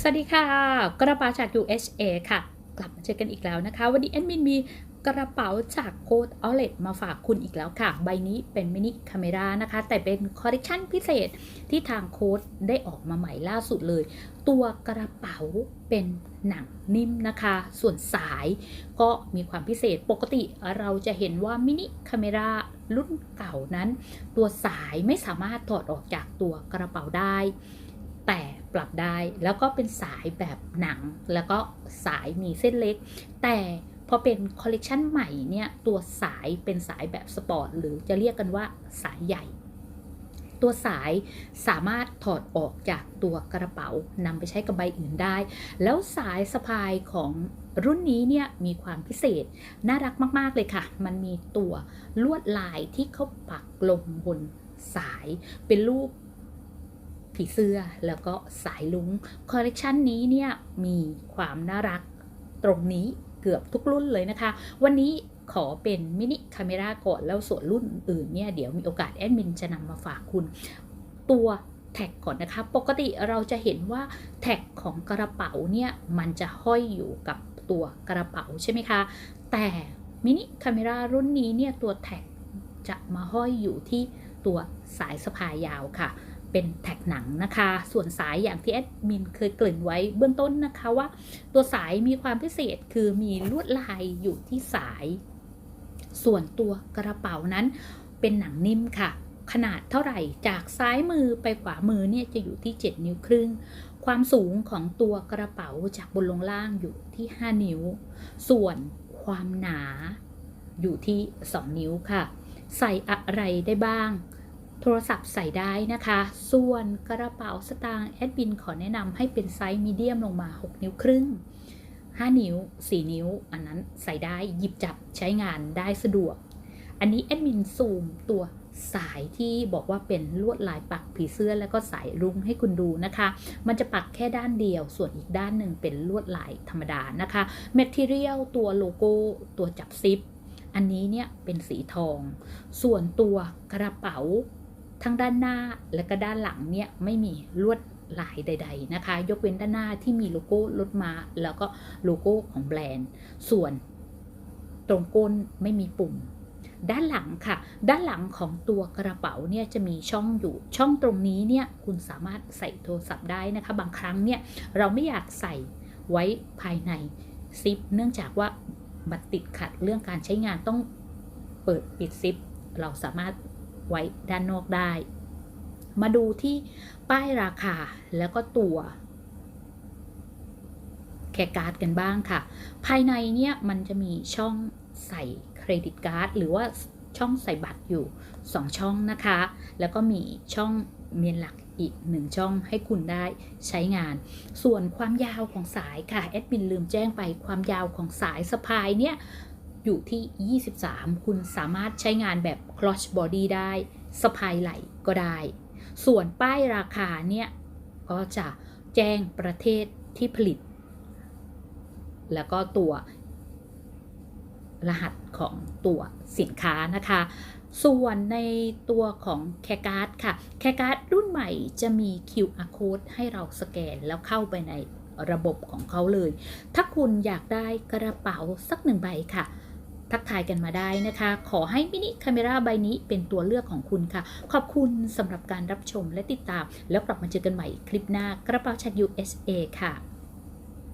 สวัสดีค่ะ กระเป๋าจาก USA ค่ะ กลับมาเจอกันอีกแล้วนะคะ วันนี้แอดมินมีกระเป๋าจากโค้ด Outlet มาฝากคุณอีกแล้วค่ะ ใบนี้เป็นมินิคาเมรานะคะ แต่เป็นคอลเลคชันพิเศษที่ทางโค้ดได้ออกมาใหม่ล่าสุดเลย ตัวกระเป๋าเป็นหนังนิ่มนะคะ ส่วนสายก็มีความพิเศษปกติเราจะเห็นว่ามินิคาเมรารุ่นเก่านั้น ตัวสายไม่สามารถถอดออกจากตัวกระเป๋าได้ แต่ปรับได้แล้วก็เป็นสายแบบหนัง แล้วก็สายมีเส้นเล็ก แต่พอเป็นคอลเลกชันใหม่เนี่ยตัวสายเป็นสายแบบสปอร์ตหรือจะเรียกกันว่าสายใหญ่ ตัวสายสามารถถอดออกจากตัวกระเป๋านำไปใช้กับใบอื่นได้ แล้วสายสะพายของรุ่นนี้เนี่ยมีความพิเศษน่ารักมาก ๆ เลยค่ะ มันมีตัวลวดลายที่เขาปักลงบนสายเป็นรูป ผีเสื้อแล้วก็สายลุงคอลเลกชันนี้เนี่ยมีความน่ารักตรงนี้เกือบทุกรุ่นเลยนะคะ วันนี้ขอเป็นมินิคาเมราก่อนแล้วส่วนรุ่นอื่นเนี่ยเดี๋ยวมีโอกาสแอดมินจะนำมาฝากคุณ ตัวแท็กก่อนนะคะ ปกติเราจะเห็นว่าแท็กของกระเป๋าเนี่ยมันจะห้อยอยู่กับตัวกระเป๋าใช่ไหมคะ แต่มินิคาเมรารุ่นนี้เนี่ยตัวแท็กจะมาห้อยอยู่ที่ตัวสายสะพายยาวค่ะ เป็นแท็กหนังนะคะ ส่วนสายอย่างที่แอดมินเคยเกริ่นไว้เบื้องต้นนะคะว่า ตัวสายมีความพิเศษคือมีลวดลายอยู่ที่สาย ส่วนตัวกระเป๋านั้นเป็นหนังนิ่มค่ะ ขนาดเท่าไหร่จากซ้ายมือไปขวามือเนี่ยจะอยู่ที่ 7 นิ้วครึ่ง ความสูงของตัวกระเป๋าจากบนลงล่างอยู่ที่ 5 นิ้ว ส่วนความหนาอยู่ที่ 2 นิ้วค่ะ ใส่อะไรได้บ้าง โทรศัพท์ใส่ได้นะคะ ส่วนกระเป๋าสตางค์แอดมินขอแนะนำให้เป็นไซส์มีเดียมลงมา 6 นิ้วครึ่ง 5 นิ้ว 4 นิ้ว อันนั้นใส่ได้หยิบจับใช้งานได้สะดวก อันนี้แอดมินซูมตัวสายที่บอกว่าเป็นลวดลายปักผีเสื้อแล้วก็สายรุ้งให้คุณดูนะคะ มันจะปักแค่ด้านเดียว ส่วนอีกด้านหนึ่งเป็นลวดลายธรรมดานะคะแมทเทียลตัวโลโก้ ตัวจับซิป อันนี้เนี่ยเป็นสีทอง ส่วนตัวกระเป๋า ทั้งด้านหน้าและก็ด้านหลังเนี่ยไม่มีลวดลายใด ๆ นะคะ ยกเว้นด้านหน้าที่มีโลโก้รถม้าแล้วก็โลโก้ของแบรนด์ ส่วนตรงก้นไม่มีปุ่ม ด้านหลังค่ะ ด้านหลังของตัวกระเป๋าเนี่ยจะมีช่องอยู่ ช่องตรงนี้เนี่ยคุณสามารถใส่โทรศัพท์ได้นะคะ บางครั้งเนี่ยเราไม่อยากใส่ไว้ภายในซิป เนื่องจากว่าบัตรติดขัดเรื่องการใช้งานต้องเปิดปิดซิป เราสามารถ ไว้ด้านนอกได้ มาดูที่ป้ายราคาแล้วก็ตัวแคร์การ์ดกันบ้างค่ะ ภายในเนี่ยมันจะมีช่องใส่เครดิตการ์ดหรือว่าช่องใส่บัตรอยู่ 2 ช่องนะคะ แล้วก็มีช่องเมียนหลักอีก1ช่องให้คุณได้ใช้งาน ส่วนความยาวของสายค่ะแอดมินลืมแจ้งไปความยาวของสายสะพายเนี่ย อยู่ที่ 23 คุณสามารถใช้งานแบบ cross body ได้สะพายไหล่ก็ได้ ส่วนป้ายราคาเนี่ยก็จะแจ้งประเทศที่ผลิต แล้วก็ตัวรหัสของตัวสินค้านะคะ ส่วนในตัวของแคการ์ดค่ะ แคการ์ดรุ่นใหม่จะมี QR code ให้เราสแกนแล้วเข้าไปในระบบของเขาเลย ถ้าคุณอยากได้กระเป๋าสักหนึ่งใบค่ะ ทักทายกันมาได้นะคะ ขอให้มินิคาเมราใบนี้เป็นตัวเลือกของคุณค่ะ ขอบคุณสำหรับการรับชมและติดตาม แล้วกลับมาเจอกันใหม่คลิปหน้ากระเป๋าชัด USA ค่ะ